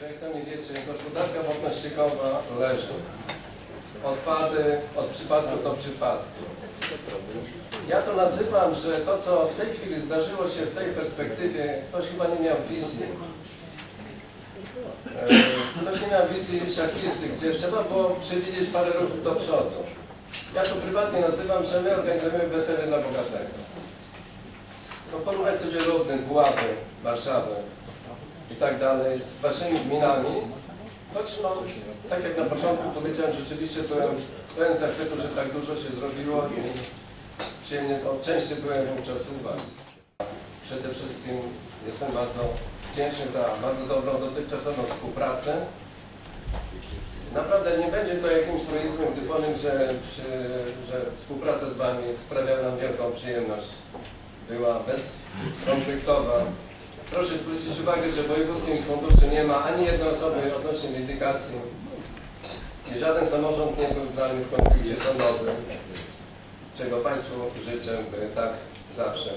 że jak sami wiecie, gospodarka wodno-ściekowa leży. Odpady od przypadku do przypadku. Ja to nazywam, że to, co w tej chwili zdarzyło się w tej perspektywie, ktoś chyba nie miał wizji. E, Ktoś nie miał wizji szachisty, gdzie trzeba było przewidzieć parę ruchów do przodu. Ja to prywatnie nazywam, że my organizujemy wesele dla bogatego. No porównać sobie Rudny, Puławy, Warszawę i tak dalej z waszymi gminami, choć no, tak jak na początku powiedziałem, rzeczywiście byłem pełen zachwytu, że tak dużo się zrobiło i przyjemnie, no, częściej byłem wówczas u was. Przede wszystkim jestem bardzo wdzięczny za bardzo dobrą dotychczasową współpracę. Naprawdę nie będzie to jakimś truizmem, gdy powiem, że, że współpraca z Wami sprawiała nam wielką przyjemność. Była bezkonfliktowa. Proszę zwrócić uwagę, że w wojewódzkim funduszu nie ma ani jednej osoby odnośnie windykacji. I żaden samorząd nie był z nami w konflikcie sądowym, czego Państwu życzę, tak zawsze.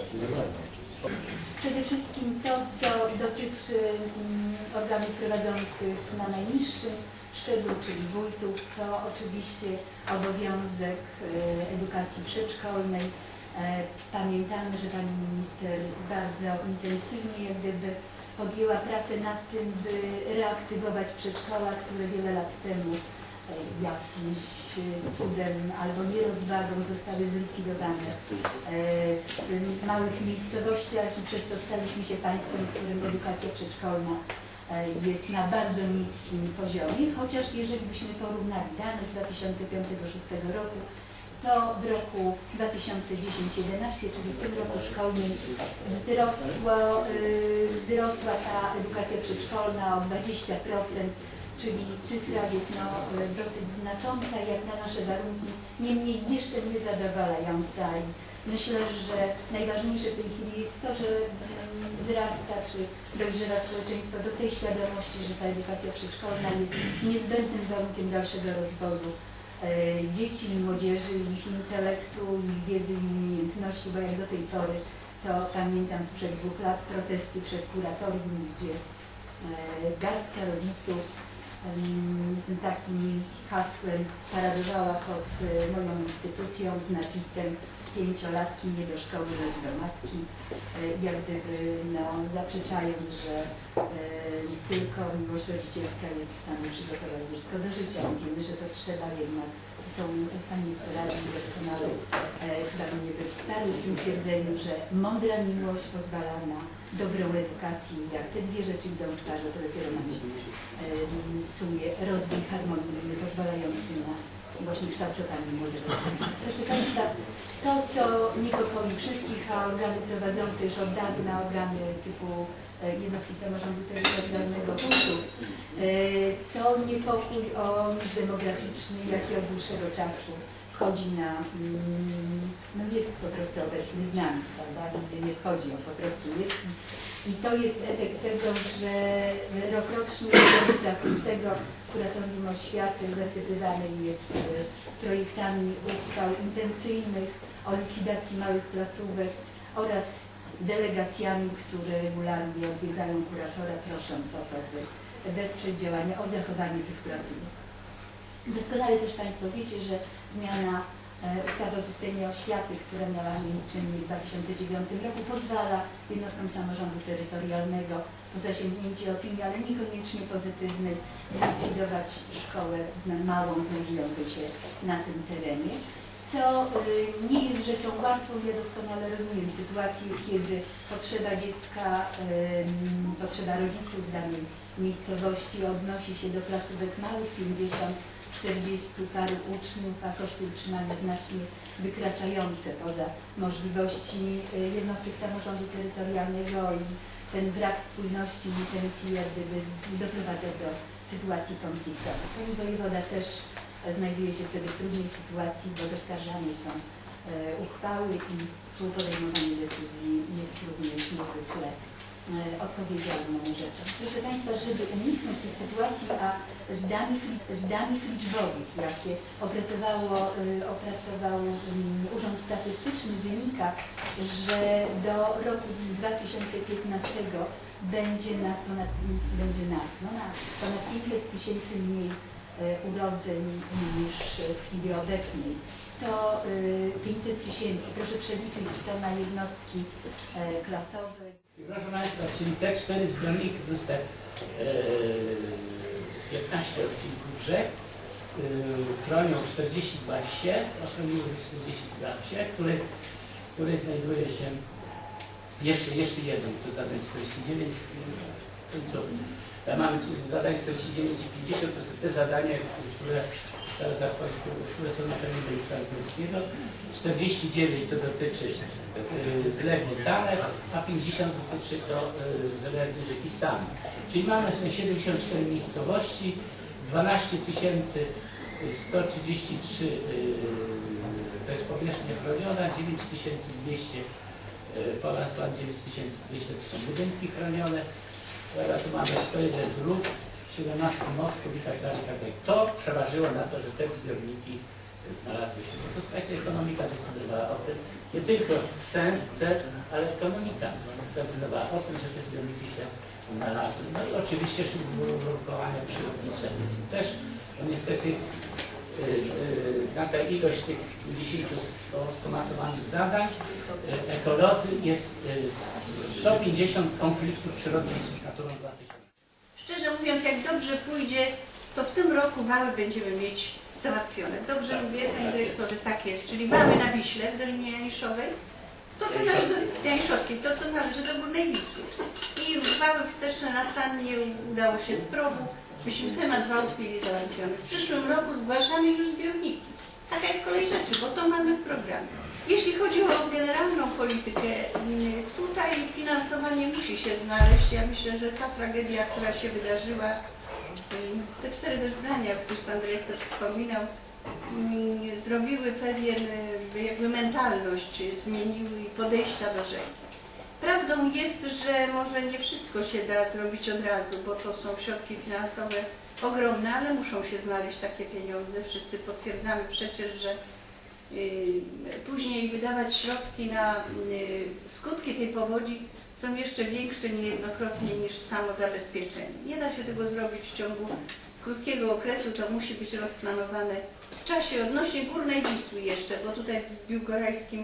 Przede wszystkim to, co dotyczy mm, organów prowadzących na najniższym szczeblu, czyli wójtów, to oczywiście obowiązek e, edukacji przedszkolnej. E, Pamiętamy, że Pani Minister bardzo intensywnie jak gdyby podjęła pracę nad tym, by reaktywować przedszkola, które wiele lat temu e, jakimś e, cudem albo nierozwagą zostały zlikwidowane. W małych miejscowościach i przez to staliśmy się państwem, w którym edukacja przedszkolna jest na bardzo niskim poziomie, chociaż jeżeli byśmy porównali dane z 2005 do 2006 roku, to w roku 2010-2011, czyli w tym roku szkolnym, wzrosło, y, wzrosła ta edukacja przedszkolna o 20%, czyli cyfra jest no, dosyć znacząca jak na nasze warunki, niemniej jeszcze niezadowalająca. Myślę, że najważniejsze w tej chwili jest to, że mm, wyrasta czy dojrzewa społeczeństwo do tej świadomości, że ta edukacja przedszkolna jest niezbędnym warunkiem dalszego rozwoju dzieci i młodzieży, ich intelektu, ich wiedzy i umiejętności, bo jak do tej pory to pamiętam sprzed dwóch lat protesty przed kuratorium, gdzie e, garstka rodziców z takim hasłem paradowała pod e, moją instytucją z napisem pięciolatki nie do szkoły, lecz do matki, e, jak gdyby no, zaprzeczając, że e, tylko miłość rodzicielska jest w stanie przygotować dziecko do życia. Wiemy, że to trzeba jednak, są Pani radni doskonale e, chyba mnie by wsparli w tym twierdzeniu, że mądra miłość pozwala na dobrą edukację. Jak te dwie rzeczy idą w parze, to dopiero mamy e, w sumie rozwój harmonijny pozwalający na właśnie kształtowanie młodego. Proszę Państwa, to co niepokoi wszystkich, a organy prowadzące już od dawna, organy typu e, jednostki samorządu terytorialnego punktu, e, to niepokój o demograficzny, jaki od dłuższego czasu wchodzi na, mm, no jest po prostu obecny z nami, prawda, nigdzie nie wchodzi, on po prostu jest. I to jest efekt tego, że rokrocznie w granicach tego kuratorium oświaty zasypywany jest e, projektami uchwał intencyjnych o likwidacji małych placówek oraz delegacjami, które regularnie odwiedzają kuratora, prosząc o to, by wesprzeć działania o zachowanie tych placówek. Doskonale też Państwo wiecie, że zmiana e, ustawy o systemie oświaty, która miała miejsce w 2009 roku, pozwala jednostkom samorządu terytorialnego po zasięgnięciu opinii, ale niekoniecznie pozytywnej, zlikwidować szkołę małą znajdującą się na tym terenie. Co y, nie jest rzeczą łatwą, ja doskonale rozumiem sytuację, kiedy potrzeba dziecka, potrzeba rodziców w danej miejscowości odnosi się do placówek małych, 50 40 paru uczniów, a koszty utrzymania znacznie wykraczające poza możliwości y, jednostek samorządu terytorialnego i ten brak spójności intencji jak gdyby doprowadza do sytuacji konfliktowych. Pani wojewoda też znajduje się wtedy w trudnej sytuacji, bo zaskarżane są e, uchwały i tu podejmowanie decyzji jest również niezwykle odpowiedzialną rzeczą. Proszę Państwa, żeby uniknąć tych sytuacji, a z danych, z danych liczbowych, jakie opracowało, y, opracował Urząd Statystyczny, wynika, że do roku 2015 będzie nas ponad, będzie nas, no nas, ponad 500 tysięcy mniej e, urodzeń niż w chwili obecnej. To y, 500 tysięcy, proszę przeliczyć to na jednostki e, klasowe. Proszę Państwa, czyli te cztery zbiorniki plus te e, 15 odcinków rzek e, chronią 42 wsie, ochroniły 42 wsie, który, który znajduje się jeszcze, jeszcze jeden, to zadań 49, końcowy. Ja mamy zadanie 49 i 50, to są te zadania, które które są na terenie województwa polskiego. 49 to dotyczy y, zlewni Tanek, a 50 dotyczy to y, zlewni rzeki Samy. Czyli mamy 74 miejscowości, 12 133 y, to jest powierzchnia chroniona, 9200 y, ponad, ponad 9200 to są budynki chronione. Teraz mamy 101 dróg, 17 mostów i tak dalej, tak dalej. To przeważyło na to, że te zbiorniki znalazły się. To słuchajcie, ekonomika decydowała o tym. Nie tylko sens, cel, ale ekonomika decydowała o tym, że te zbiorniki się znalazły. No i oczywiście uwarunkowania przyrodnicze. Też no niestety na tę ilość tych 10 stomasowanych zadań y, ekolodzy jest y, 150 konfliktów przyrodniczych z naturą 2000. Szczerze mówiąc, jak dobrze pójdzie, to w tym roku wały będziemy mieć załatwione. Dobrze Tak, mówię, panie tak dyrektorze, tak jest. Czyli wały na Wiśle w Dolinie Janiszowej, to co należy do Janiszowskiej, to co należy do Górnej Wisły. I wały wsteczne na San nie udało się z progu, byśmy temat mieli załatwiony. W przyszłym roku zgłaszamy już zbiorniki. Taka jest kolej rzeczy, bo to mamy w programie. Jeśli chodzi o generalną politykę, mm, tutaj finansowanie musi się znaleźć. Ja myślę, że ta tragedia, która się wydarzyła, mm, te cztery wezbrania, o których Pan Dyrektor wspominał, mm, zrobiły pewien jakby mentalność, zmieniły podejścia do rzeki. Prawdą jest, że może nie wszystko się da zrobić od razu, bo to są środki finansowe ogromne, ale muszą się znaleźć takie pieniądze. Wszyscy potwierdzamy przecież, że y, później wydawać środki na y, skutki tej powodzi są jeszcze większe niejednokrotnie niż samo zabezpieczenie. Nie da się tego zrobić w ciągu krótkiego okresu, to musi być rozplanowane w czasie. Odnośnie Górnej Wisły jeszcze, bo tutaj w Biłgorajskim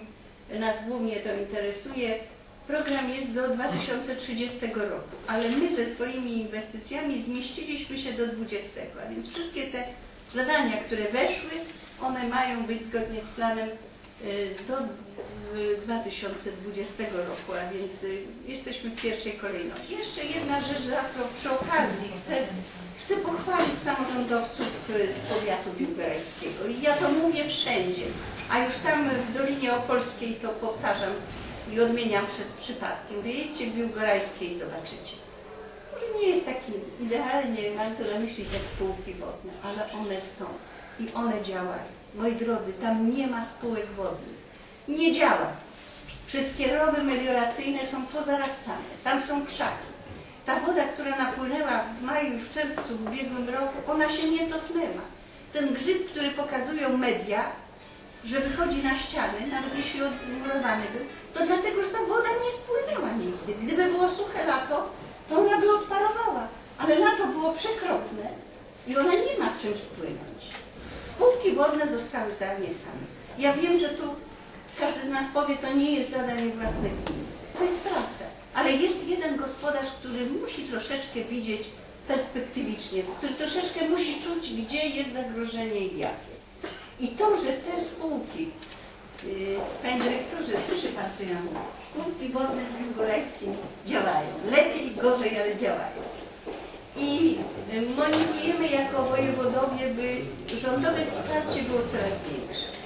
nas głównie to interesuje. Program jest do 2030 roku, ale my ze swoimi inwestycjami zmieściliśmy się do 20, a więc wszystkie te zadania, które weszły, one mają być zgodnie z planem y, do y, 2020 roku, a więc y, jesteśmy w pierwszej kolejności. Jeszcze jedna rzecz, za co przy okazji chcę, chcę pochwalić samorządowców y, z powiatu biłgorajskiego i ja to mówię wszędzie, a już tam w Dolinie Opolskiej to powtarzam i odmieniam przez przypadkiem. Wyjedźcie w Biłgorajskie i zobaczycie. Może nie jest taki idealnie, mam tu na myśli te spółki wodne, ale one są i one działają. Moi drodzy, tam nie ma spółek wodnych. Nie działa. Wszystkie rowy melioracyjne są pozarastane. Tam są krzaki. Ta woda, która napłynęła w maju i w czerwcu w ubiegłym roku, ona się nie cofnęła. Ten grzyb, który pokazują media, że wychodzi na ściany, nawet jeśli odmurowany był, to dlatego, że ta woda nie spłynęła nigdy. Gdyby było suche lato, to ona by odparowała. Ale lato było przekropne i ona nie ma czym spłynąć. Spółki wodne zostały zaniechane. Ja wiem, że tu każdy z nas powie, to nie jest zadanie własne gminy. To jest prawda. Ale jest jeden gospodarz, który musi troszeczkę widzieć perspektywicznie, który troszeczkę musi czuć, gdzie jest zagrożenie i jakie. I to, że te spółki, yy, Panie Dyrektorze, słyszy Pan, co ja mówię, spółki wodne w Biłgorajskim działają. Lepiej i gorzej, ale działają. I y, monitorujemy jako wojewodowie, by rządowe wsparcie było coraz większe.